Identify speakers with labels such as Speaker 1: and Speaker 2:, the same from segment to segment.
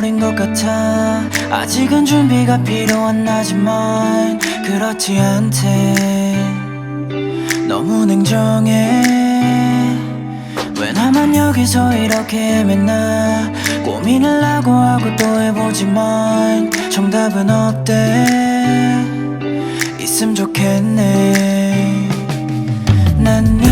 Speaker 1: 어린 것 같아. 아직은 준비가 필요한 나지만 그렇지 않대. 너무 냉정해. 왜 나만 여기서 이렇게 헤매나 고민을 하고 하고 또 해보지만 정답은 없대 있음 좋겠네. 난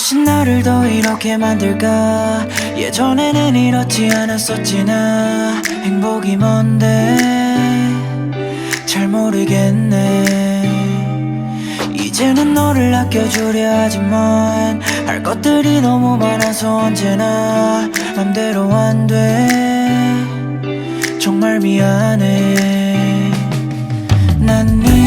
Speaker 1: 무엇이 나를 더 이렇게 만들까? 예전에는 이렇지 않았었지 나. 행복이 뭔데? 잘 모르겠네. 이제는 너를 아껴주려 하지만 할 것들이 너무 많아서 언제나 맘대로 안 돼. 정말 미안해. 난네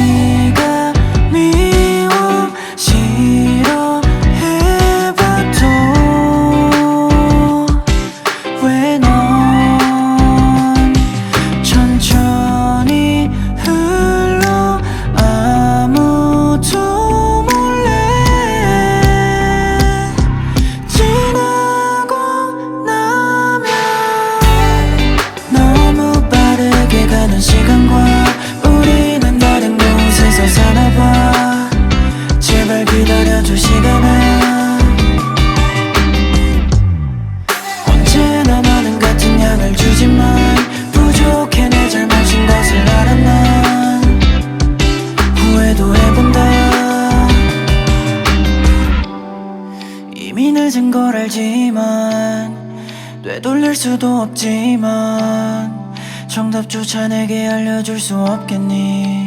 Speaker 1: 기다려줘 시간아 언제나 너는 같은 양을 주지만 부족해 내 잘못인 것을 난 후회도 해본다. 이미 늦은 걸 알지만 되돌릴 수도 없지만 정답조차 내게 알려줄 수 없겠니